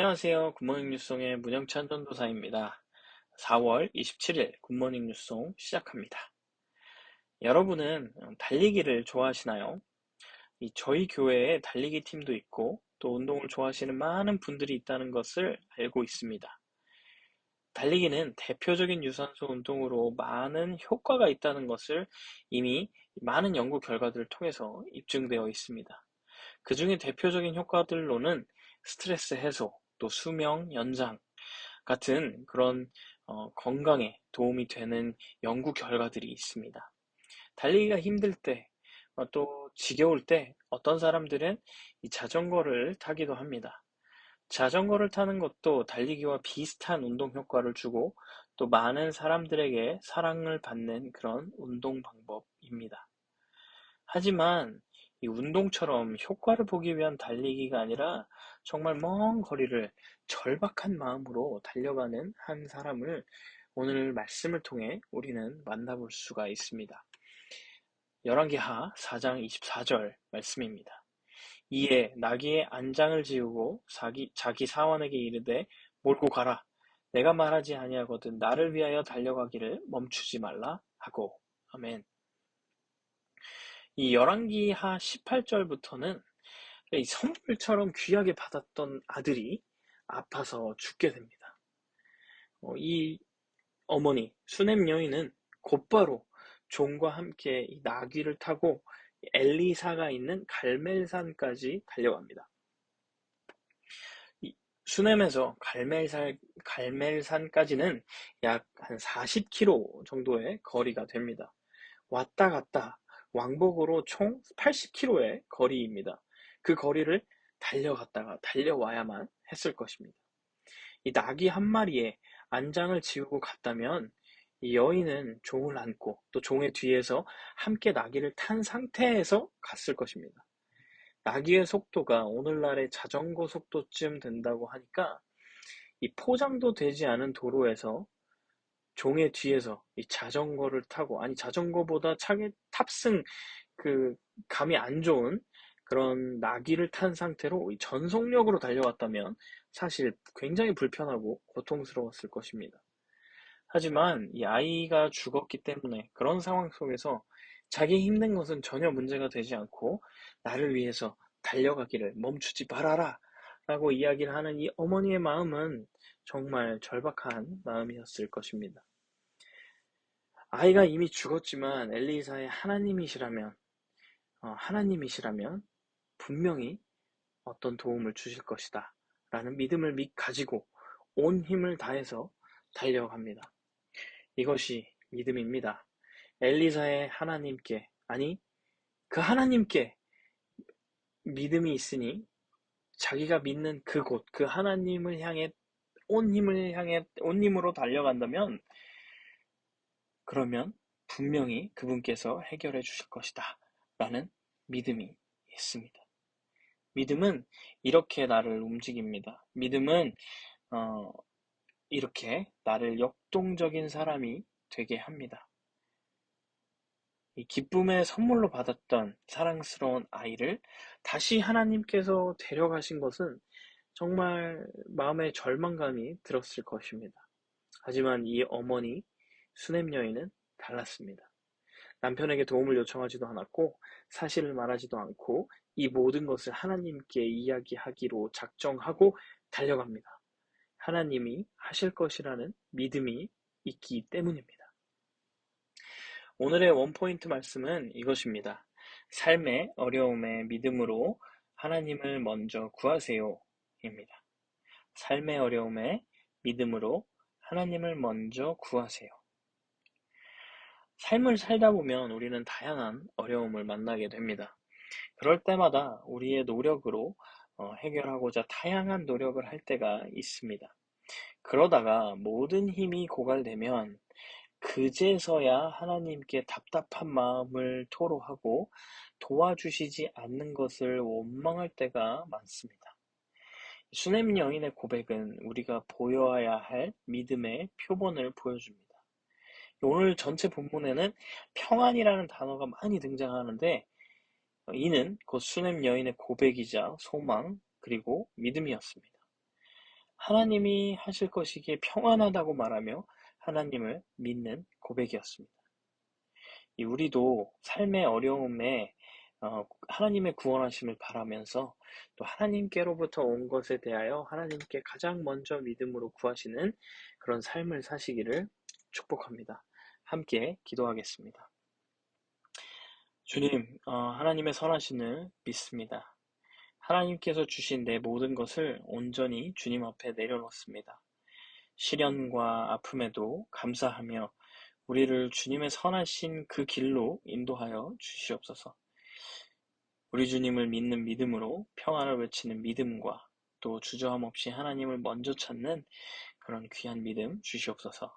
안녕하세요. 굿모닝 뉴송의 문영찬 전도사입니다. 4월 27일 굿모닝 뉴송 시작합니다. 여러분은 달리기를 좋아하시나요? 저희 교회에 달리기 팀도 있고 또 운동을 좋아하시는 많은 분들이 있다는 것을 알고 있습니다. 달리기는 대표적인 유산소 운동으로 많은 효과가 있다는 것을 이미 많은 연구 결과들을 통해서 입증되어 있습니다. 그 중에 대표적인 효과들로는 스트레스 해소, 또 수명 연장 같은 그런 어, 건강에 도움이 되는 연구 결과들이 있습니다. 달리기가 힘들 때, 어, 또 지겨울 때 어떤 사람들은 이 자전거를 타기도 합니다. 자전거를 타는 것도 달리기와 비슷한 운동 효과를 주고 또 많은 사람들에게 사랑을 받는 그런 운동 방법입니다. 하지만 이 운동처럼 효과를 보기 위한 달리기가 아니라 정말 먼 거리를 절박한 마음으로 달려가는 한 사람을 오늘 말씀을 통해 우리는 만나볼 수가 있습니다. 열왕기하 4장 24절 말씀입니다. 이에 나귀의 안장을 지우고 자기, 자기 사원에게 이르되 몰고 가라. 내가 말하지 아니하거든 나를 위하여 달려가기를 멈추지 말라 하고 아멘. 이 열왕기하 18절부터는 이 선물처럼 귀하게 받았던 아들이 아파서 죽게 됩니다. 어, 이 어머니 수넴 여인은 곧바로 종과 함께 이 나귀를 타고 엘리사가 있는 갈멜산까지 달려갑니다. 수넴에서 갈멜산, 갈멜산까지는 약 한 40km 정도의 거리가 됩니다. 왔다 갔다 왕복으로 총 80km의 거리입니다. 그 거리를 달려갔다가 달려와야만 했을 것입니다. 이 낙이 한 마리에 안장을 지우고 갔다면 이 여인은 종을 안고 또 종의 뒤에서 함께 나귀를 탄 상태에서 갔을 것입니다. 나귀의 속도가 오늘날의 자전거 속도쯤 된다고 하니까 이 포장도 되지 않은 도로에서 종의 뒤에서 이 자전거를 타고 아니 자전거보다 차게 탑승 그 감이 안 좋은 그런 나귀를 탄 상태로 전속력으로 달려왔다면 사실 굉장히 불편하고 고통스러웠을 것입니다. 하지만 이 아이가 죽었기 때문에 그런 상황 속에서 자기 힘든 것은 전혀 문제가 되지 않고 나를 위해서 달려가기를 멈추지 말아라 라고 이야기를 하는 이 어머니의 마음은 정말 절박한 마음이었을 것입니다. 아이가 이미 죽었지만 엘리사의 하나님이시라면 어, 하나님이시라면 분명히 어떤 도움을 주실 것이다 라는 믿음을 가지고 온 힘을 다해서 달려갑니다. 이것이 믿음입니다. 엘리사의 하나님께 아니 그 하나님께 믿음이 있으니 자기가 믿는 그곳 그 하나님을 향해 온 힘을 향해 온 힘으로 달려간다면 그러면 분명히 그분께서 해결해 주실 것이다 라는 믿음이 있습니다. 믿음은 이렇게 나를 움직입니다. 믿음은 어, 이렇게 나를 역동적인 사람이 되게 합니다. 이 기쁨의 선물로 받았던 사랑스러운 아이를 다시 하나님께서 데려가신 것은 정말 마음의 절망감이 들었을 것입니다. 하지만 이 어머니 수넴 여인은 달랐습니다. 남편에게 도움을 요청하지도 않았고 사실을 말하지도 않고 이 모든 것을 하나님께 이야기하기로 작정하고 달려갑니다. 하나님이 하실 것이라는 믿음이 있기 때문입니다. 오늘의 원포인트 말씀은 이것입니다. 삶의 어려움에 믿음으로 하나님을 먼저 구하세요. 입니다. 삶의 어려움에 믿음으로 하나님을 먼저 구하세요. 삶을 살다 보면 우리는 다양한 어려움을 만나게 됩니다. 그럴 때마다 우리의 노력으로 어, 해결하고자 다양한 노력을 할 때가 있습니다. 그러다가 모든 힘이 고갈되면 그제서야 하나님께 답답한 마음을 토로하고 도와주시지 않는 것을 원망할 때가 많습니다. 수넴 여인의 고백은 우리가 보여야 할 믿음의 표본을 보여줍니다. 오늘 전체 본문에는 평안이라는 단어가 많이 등장하는데 이는 곧 수넴 여인의 고백이자 소망 그리고 믿음이었습니다. 하나님이 하실 것이기에 평안하다고 말하며 하나님을 믿는 고백이었습니다. 우리도 삶의 어려움에 어, 하나님의 구원하심을 바라면서 또 하나님께로부터 온 것에 대하여 하나님께 가장 먼저 믿음으로 구하시는 그런 삶을 사시기를 축복합니다. 함께 기도하겠습니다. 주님, 어, 하나님의 선하심을 믿습니다. 하나님께서 주신 내 모든 것을 온전히 주님 앞에 내려놓습니다. 시련과 아픔에도 감사하며 우리를 주님의 선하신 그 길로 인도하여 주시옵소서. 우리 주님을 믿는 믿음으로 평안을 외치는 믿음과 또 주저함 없이 하나님을 먼저 찾는 그런 귀한 믿음 주시옵소서.